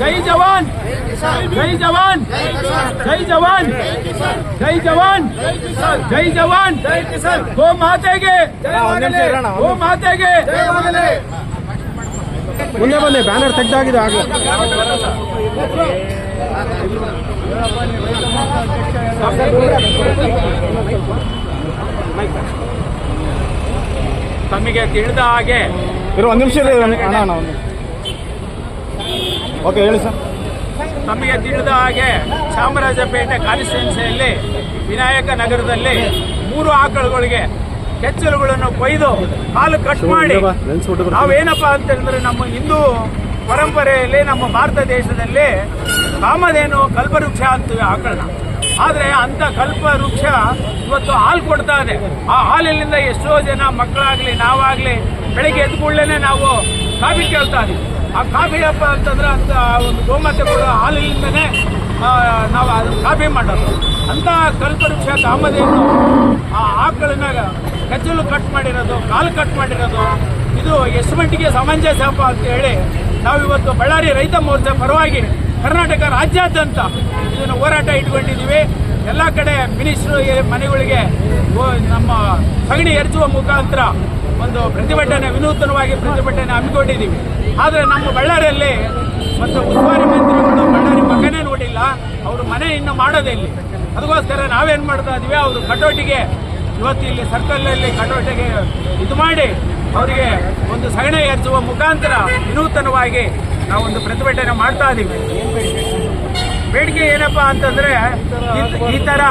ಜೈ ಜವಾನ್! ಜೈ ಜವಾನ್! ಜೈ ಜವಾನ್! ಜೈ ಜವಾನ್! ಜೈ ಜವಾನ್! ಗೋ ಮಾತೆಗೆ! ಗೋ ಮಾತೆಗೆ! ಮುಂದೆ ಬನ್ನಿ ಬ್ಯಾನರ್ ತೆಗ್ದಾಗಿದೆ ಆಗಲೇ. ತಮಗೆ ತಿಳಿದ ಹಾಗೆ ಇರೋ ಒಂದು ನಿಮಿಷ ಇರಿ ಅಣ್ಣ ಅಣ್ಣ ಒಂದು ಓಕೆ ಹೇಳಿ ಸರ್ ನಮಗೆ ತಿಳಿದ ಹಾಗೆ ಚಾಮರಾಜಪೇಟೆ ಕಾನ್ಸ್ಟಿಟ್ಯೂನ್ಸಿಯಲ್ಲಿ ವಿನಾಯಕ ನಗರದಲ್ಲಿ ಮೂರು ಆಕಳುಗಳಿಗೆ ಕೆಚ್ಚಲುಗಳನ್ನು ಕೊಯ್ದು ಹಾಲು ಕಟ್ ಮಾಡಿ ನಾವೇನಪ್ಪ ಅಂತಂದ್ರೆ ನಮ್ಮ ಹಿಂದೂ ಪರಂಪರೆಯಲ್ಲಿ ನಮ್ಮ ಭಾರತ ದೇಶದಲ್ಲಿ ಕಾಮಧೇನು ಕಲ್ಪವೃಕ್ಷ ಅಂತೀವಿ ಆಕಳನ್ನ. ಆದರೆ ಅಂತ ಕಲ್ಪವೃಕ್ಷ ಇವತ್ತು ಹಾಲು ಕೊಡ್ತಾ ಇದೆ. ಆ ಹಾಲಿನಿಂದ ಎಷ್ಟೋ ಜನ ಮಕ್ಕಳಾಗ್ಲಿ ನಾವಾಗ್ಲಿ ಬೆಳಿಗ್ಗೆ ಎದ್ದ ಕೂಡಲೇ ನಾವು ಕಾಫಿ ಕೇಳ್ತಾ ಇದೀವಿ. ಆ ಕಾಫಿ ಹಬ್ಬ ಅಂತಂದ್ರೆ ಅಂತ ಒಂದು ಗೋಮಾತೆ ಕೊಡೋ ಹಾಲಿನಿಂದನೇ ನಾವು ಅದನ್ನು ಕಾಫಿ ಮಾಡೋದು. ಅಂತ ಕಲ್ಪವೃಕ್ಷ ಕಾಮಧೇನು ಆ ಆಕಳನ್ನ ಕಚ್ಚಲು ಕಟ್ ಮಾಡಿರೋದು, ಕಾಲು ಕಟ್ ಮಾಡಿರೋದು. ಇದು ಎಷ್ಟು ಮಟ್ಟಿಗೆ ಹಬ್ಬ ಅಂತ ಹೇಳಿ ನಾವಿವತ್ತು ಬಳ್ಳಾರಿ ರೈತ ಮೋರ್ಚಾ ಪರವಾಗಿ ಕರ್ನಾಟಕ ರಾಜ್ಯಾದ್ಯಂತ ಇದನ್ನು ಹೋರಾಟ ಇಟ್ಕೊಂಡಿದ್ದೀವಿ. ಎಲ್ಲ ಕಡೆ ಮಿನಿಸ್ಟ್ರು, ಮನೆಗಳಿಗೆ ನಮ್ಮ ಸಗಣಿ ಎರಚುವ ಮುಖಾಂತರ ಒಂದು ಪ್ರತಿಭಟನೆ, ವಿನೂತನವಾಗಿ ಪ್ರತಿಭಟನೆ ಹಮ್ಮಿಕೊಂಡಿದ್ದೀವಿ. ಆದರೆ ನಮ್ಮ ಬಳ್ಳಾರಿಯಲ್ಲಿ ಮತ್ತು ಉಸ್ತುವಾರಿ ಮಂತ್ರಿಗಳು ಬಳ್ಳಾರಿ ಮಗನೇ ನೋಡಿಲ್ಲ. ಅವರು ಮನೆ ಇನ್ನು ಮಾಡೋದೇ ಇಲ್ಲಿ. ಅದಕ್ಕೋಸ್ಕರ ನಾವೇನು ಮಾಡ್ತಾ ಇದೀವಿ, ಅವರು ಕಟೋಟಿಗೆ ಇವತ್ತು ಇಲ್ಲಿ ಸರ್ಕಲ್ನಲ್ಲಿ ಕಟೋಟಿಗೆ ಇದು ಮಾಡಿ ಅವರಿಗೆ ಒಂದು ಸಗಣಿ ಎರಚುವ ಮುಖಾಂತರ ವಿನೂತನವಾಗಿ ನಾವೊಂದು ಪ್ರತಿಭಟನೆ ಮಾಡ್ತಾ ಇದ್ದೀವಿ ಬೇಡಿಕೆ ಏನಪ್ಪಾ ಅಂತಂದ್ರೆ, ಈ- ಥರ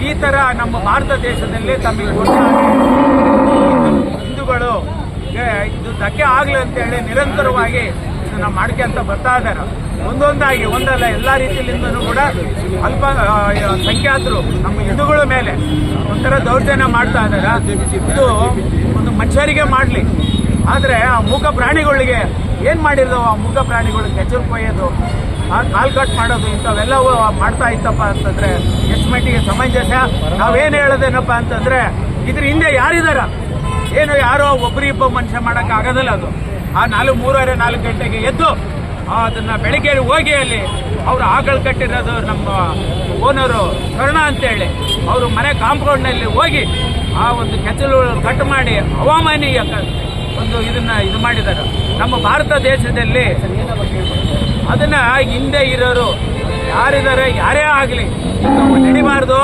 ಈ ತರ ನಮ್ಮ ಭಾರತ ದೇಶದಲ್ಲಿ ತಮಗೆ ಗೊತ್ತಾಗಿ ಇದು ಆಗಲಿ ಆಗ್ಲಿ ಅಂತ ಹೇಳಿ ನಿರಂತರವಾಗಿ ಇದನ್ನ ಅಂತ ಬರ್ತಾ ಇದ್ದಾರೆ. ಒಂದೊಂದಾಗಿ, ಒಂದಲ್ಲ, ಎಲ್ಲ ರೀತಿಯಿಂದನೂ ಕೂಡ ಅಲ್ಪ ಸಂಖ್ಯಾತರು ನಮ್ಮ ಹಿಂದೂಗಳ ಮೇಲೆ ಒಂಥರ ದೌರ್ಜನ್ಯ ಮಾಡ್ತಾ ಇದ್ದಾರೆ. ಇದು ಒಂದು ಮನುಷ್ಯರಿಗೆ ಮಾಡಲಿ. ಆದರೆ ಆ ಮೂಕ ಪ್ರಾಣಿಗಳಿಗೆ ಏನು ಮಾಡಿರೋದು? ಆ ಮೂಕ ಪ್ರಾಣಿಗಳು ಕೆಚ್ಚಲು ಕೊಯ್ಯೋದು, ಆ ಕಾಲ್ ಕಟ್ ಮಾಡೋದು, ಇಂಥವೆಲ್ಲವೂ ಮಾಡ್ತಾ ಇತ್ತಪ್ಪ ಅಂತಂದ್ರೆ ಎಷ್ಟು ಮಟ್ಟಿಗೆ ಸಮಂಜಸ. ನಾವೇನು ಹೇಳೋದೇನಪ್ಪ ಅಂತಂದ್ರೆ, ಇದ್ರ ಹಿಂದೆ ಯಾರಿದಾರ? ಏನು ಯಾರೋ ಒಬ್ಬರಿಬ್ಬ ಮನುಷ್ಯ ಮಾಡಕ್ ಆಗೋದಿಲ್ಲ ಅದು. ಆ ನಾಲ್ಕು, ಮೂರುವರೆ, ನಾಲ್ಕು ಗಂಟೆಗೆ ಎದ್ದು ಅದನ್ನ ಬೆಳಿಗ್ಗೆ ಹೋಗಿ ಅಲ್ಲಿ ಅವ್ರು ಆಕಳು ಕಟ್ಟಿರೋದು ನಮ್ಮ ಓನರು ಸ್ವರ್ಣ ಅಂತೇಳಿ. ಅವರು ಮನೆ ಕಾಂಪೌಂಡ್ನಲ್ಲಿ ಹೋಗಿ ಆ ಒಂದು ಕೆಚ್ಚಲು ಕಟ್ ಮಾಡಿ ಹವಾಮಾನೀಯ ಒಂದು ಇದನ್ನ ಇದು ಮಾಡಿದ್ದಾರೆ. ನಮ್ಮ ಭಾರತ ದೇಶದಲ್ಲಿ ಅದನ್ನ ಹಿಂದೆ ಇರೋರು ಯಾರಿದ್ದಾರೆ ಯಾರೇ ಆಗಲಿ ನಡಿಬಾರ್ದು,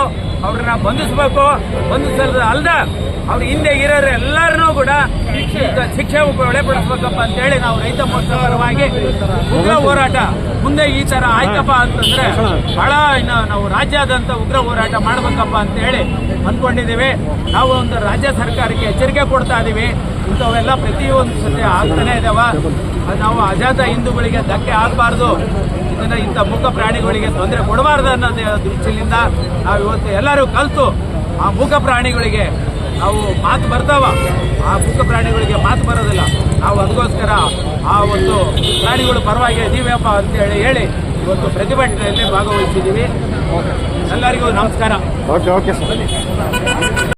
ಅವ್ರನ್ನ ಬಂಧಿಸ್ಬೇಕು. ಬಂಧಿಸಲ್ದ ಅಲ್ದ ಅವ್ರ ಹಿಂದೆ ಇರೋರು ಎಲ್ಲರನ್ನೂ ಕೂಡ ಶಿಕ್ಷೆ- ಒಳಪಡಿಸ್ಬೇಕಪ್ಪ ಅಂತೇಳಿ ನಾವು ರೈತ ಮೋರ್ಚಾ ಉಗ್ರ ಹೋರಾಟ ಮುಂದೆ ಈ ತರ ಆಯ್ತಪ್ಪ ಅಂತಂದ್ರೆ ಬಹಳ ಇನ್ನು ನಾವು ರಾಜ್ಯಾದ್ಯಂತ ಉಗ್ರ ಹೋರಾಟ ಮಾಡ್ಬೇಕಪ್ಪ ಅಂತ ಹೇಳಿ ಅಂದ್ಕೊಂಡಿದ್ದೀವಿ. ನಾವು ಒಂದು ರಾಜ್ಯ ಸರ್ಕಾರಕ್ಕೆ ಎಚ್ಚರಿಕೆ ಕೊಡ್ತಾ ಇದೀವಿ. ಇಂಥವೆಲ್ಲ ಪ್ರತಿಯೊಂದು ಸತಿ ಆಗ್ತಾನೆ ಇದಾವ. ನಾವು ಅಜಾತ ಹಿಂದೂಗಳಿಗೆ ಧಕ್ಕೆ ಆಗಬಾರ್ದು ಇದನ್ನ ಇಂಥ ಮೂಕ ಪ್ರಾಣಿಗಳಿಗೆ ತೊಂದರೆ ಕೊಡಬಾರ್ದು ಅನ್ನೋದು ದೃಷ್ಟಿಯಿಂದ ನಾವು ಇವತ್ತು ಎಲ್ಲರೂ ಕಲಿತು ಆ ಮೂಕ ಪ್ರಾಣಿಗಳಿಗೆ ನಾವು ಮಾತು ಬರ್ತಾವ. ಆ ಪುಕ್ಕ ಪ್ರಾಣಿಗಳಿಗೆ ಮಾತು ಬರೋದಿಲ್ಲ. ನಾವು ಅದಕ್ಕೋಸ್ಕರ ಆ ಒಂದು ಪ್ರಾಣಿಗಳು ಪರವಾಗಿ ಇದೀವಪ್ಪ ಅಂತೇಳಿ ಹೇಳಿ ಇವತ್ತು ಪ್ರತಿಭಟನೆಯಲ್ಲಿ ಭಾಗವಹಿಸಿದ್ದೀವಿ. ಎಲ್ಲರಿಗೂ ನಮಸ್ಕಾರ. Okay okay sir